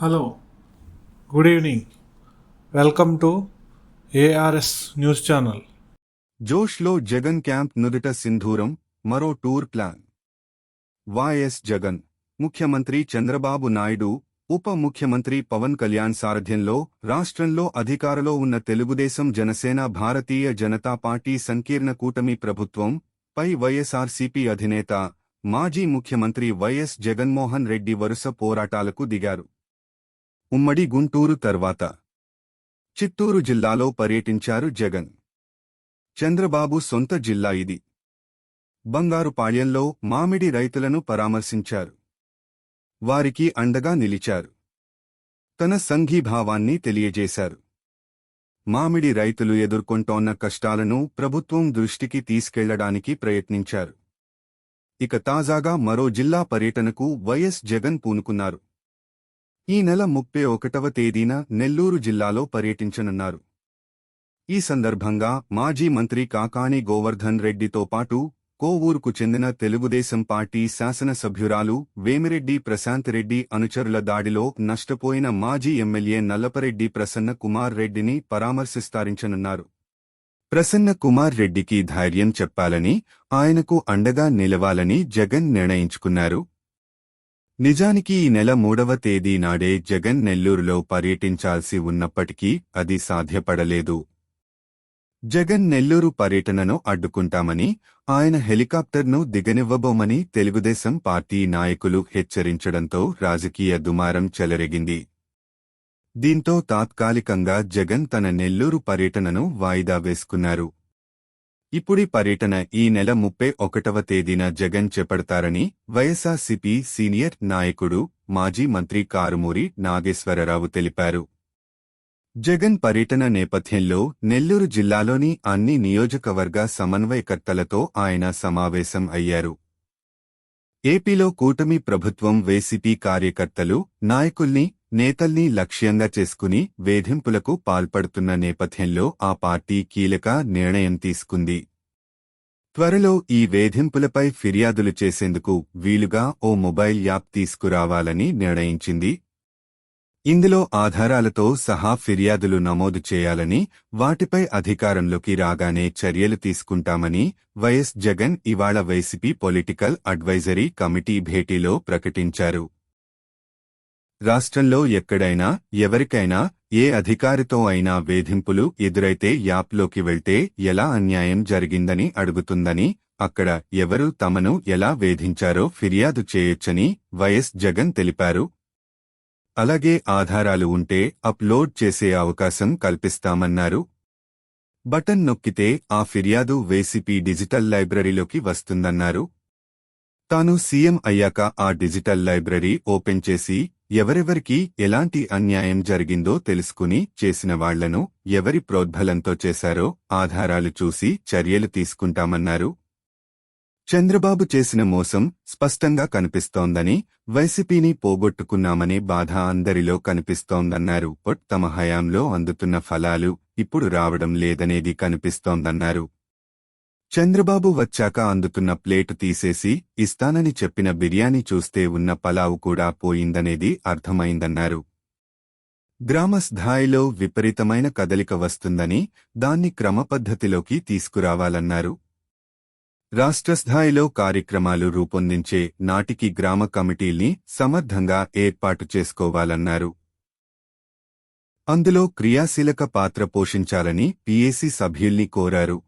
Hello good evening. Welcome to ARS news channel. జోష్లో Jagan camp నుదుట సింధూరం మరో టూర్ ప్లాన్. వైఎస్ జగన్ ముఖ్యమంత్రి చంద్రబాబు నాయుడు ఉప ముఖ్యమంత్రి పవన్ కళ్యాణ్ సారథ్యంలో రాష్ట్రంలో అధికారలో ఉన్న తెలుగుదేశం జనసేన భారతీయ జనతా పార్టీ సంకీర్ణ కూటమి ప్రభుత్వం పై వైఎస్ఆర్సీపీ అధినేత మాజీ ముఖ్యమంత్రి వైఎస్ జగన్మోహన్ రెడ్డి వరుస పోరాటాలకు దిగారు. ఉమ్మడి గుంటూరు తర్వాత. చిత్తూరు జిల్లాలో పర్యటించారు జగన్. చంద్రబాబు సొంత జిల్లా ఇది. బంగారుపాళ్యంలో మామిడి రైతులను పరామర్శించారు. వారికి అండగా నిలిచారు. తన సంఘీభావాన్ని తెలియజేశారు. మామిడి రైతులు ఎదుర్కొంటోన్న కష్టాలను ప్రభుత్వం దృష్టికి తీసుకెళ్ళడానికి ప్రయత్నించారు. ఇక తాజాగా మరో జిల్లా పర్యటనకు వైఎస్ జగన్ పూనుకున్నారు. ఈ నెల ముప్పై ఒకటవ తేదీన నెల్లూరు జిల్లాలో పర్యటించనున్నారు. ఈ సందర్భంగా మాజీ మంత్రి కాకాని గోవర్ధన్ రెడ్డితో పాటు కోవూరుకు చెందిన తెలుగుదేశం పార్టీ శాసనసభ్యురాలు వేమిరెడ్డి ప్రశాంత్ రెడ్డి అనుచరుల దాడిలో నష్టపోయిన మాజీ ఎమ్మెల్యే నల్లపరెడ్డి ప్రసన్న కుమార్ రెడ్డిని పరామర్శిస్తారించనున్నారు. ప్రసన్న కుమార్ రెడ్డికి ధైర్యం చెప్పాలని ఆయనకు అండగా నిలవాలని జగన్ నిర్ణయించుకున్నారు. నిజానికి ఈ నెల మూడవ తేదీ నాడే జగన్ నెల్లూరులో పర్యటించాల్సి ఉన్నప్పటికీ అది సాధ్యపడలేదు. జగన్ నెల్లూరు పర్యటనను అడ్డుకుంటామని ఆయన హెలికాప్టర్ను దిగనివ్వబోమని తెలుగుదేశం పార్టీ నాయకులు హెచ్చరించడంతో రాజకీయ దుమారం చెలరెగింది. దీంతో తాత్కాలికంగా జగన్ తన నెల్లూరు పర్యటనను వాయిదా వేసుకున్నారు. ఇప్పుడి పర్యటన ఈ నెల ముప్పై ఒకటవ తేదీన జగన్ చేపడతారని వైఎస్ఆర్సీపీ సీనియర్ నాయకుడు మాజీ మంత్రి కారుమూరి నాగేశ్వరరావు తెలిపారు. జగన్ పర్యటన నేపథ్యంలో నెల్లూరు జిల్లాలోని అన్ని నియోజకవర్గ సమన్వయకర్తలతో ఆయన సమావేశం అయ్యారు. ఏపీలో కూటమి ప్రభుత్వం వేసిపి కార్యకర్తలు నాయకుల్ని నేతల్ని లక్ష్యంగా చేసుకుని వేధింపులకు పాల్పడుతున్న నేపథ్యంలో ఆ పార్టీ కీలక నిర్ణయం తీసుకుంది. త్వరలో ఈ వేధింపులపై ఫిర్యాదులు చేసేందుకు వీలుగా ఓ మొబైల్ యాప్ తీసుకురావాలని నిర్ణయించింది. ఇందులో ఆధారాలతో సహా ఫిర్యాదులు నమోదు చేయాలని వాటిపై అధికారంలోకి రాగానే చర్యలు తీసుకుంటామని వైఎస్ జగన్ ఇవాళ వైసీపీ పొలిటికల్ అడ్వైజరీ కమిటీ భేటీలో ప్రకటించారు. రాష్ట్రంలో ఎక్కడైనా ఎవరికైనా ఏ అధికారితో అయినా వేధింపులు ఎదురైతే యాప్లోకి వెళ్తే ఎలా అన్యాయం జరిగిందని అడుగుతుందని అక్కడ ఎవరు తమను ఎలా వేధించారో ఫిర్యాదు చేయొచ్చని వైఎస్ జగన్ తెలిపారు. అలాగే ఆధారాలు ఉంటే అప్లోడ్ చేసే అవకాశం కల్పిస్తామన్నారు. బటన్ నొక్కితే ఆ ఫిర్యాదు వేసిపి డిజిటల్ లైబ్రరీలోకి వస్తుందన్నారు. తాను సీఎం అయ్యాక ఆ డిజిటల్ లైబ్రరీ ఓపెన్ చేసి ఎవరెవరికి ఎలాంటి అన్యాయం జరిగిందో తెలుసుకుని చేసిన వాళ్ళను ఎవరి ప్రోద్బలంతో చేశారో ఆధారాలు చూసి చర్యలు తీసుకుంటామన్నారు. చంద్రబాబు చేసిన మోసం స్పష్టంగా కనిపిస్తోందని వైసీపీని పోగొట్టుకున్నామనే బాధ అందరిలో కనిపిస్తోందన్నారు. పొట్ తమ హయాంలో అందుతున్న ఫలాలు ఇప్పుడు రావడం లేదనేది కనిపిస్తోందన్నారు. చంద్రబాబు వచ్చాక అందుతున్న ప్లేటు తీసేసి ఇస్తానని చెప్పిన బిర్యానీ చూస్తే ఉన్న పలావు కూడా పోయిందనేది అర్థమైందన్నారు. గ్రామ స్థాయిలో విపరీతమైన కదలిక వస్తుందని దాన్ని క్రమపద్ధతిలోకి తీసుకురావాలన్నారు. రాష్ట్ర స్థాయిలో కార్యక్రమాలు రూపొందించే నాటికి గ్రామ కమిటీల్ని సమర్థంగా ఏర్పాటు చేసుకోవాలన్నారు. అందులో క్రియాశీలక పాత్ర పోషించాలని పీఏసీ సభ్యుల్ని కోరారు.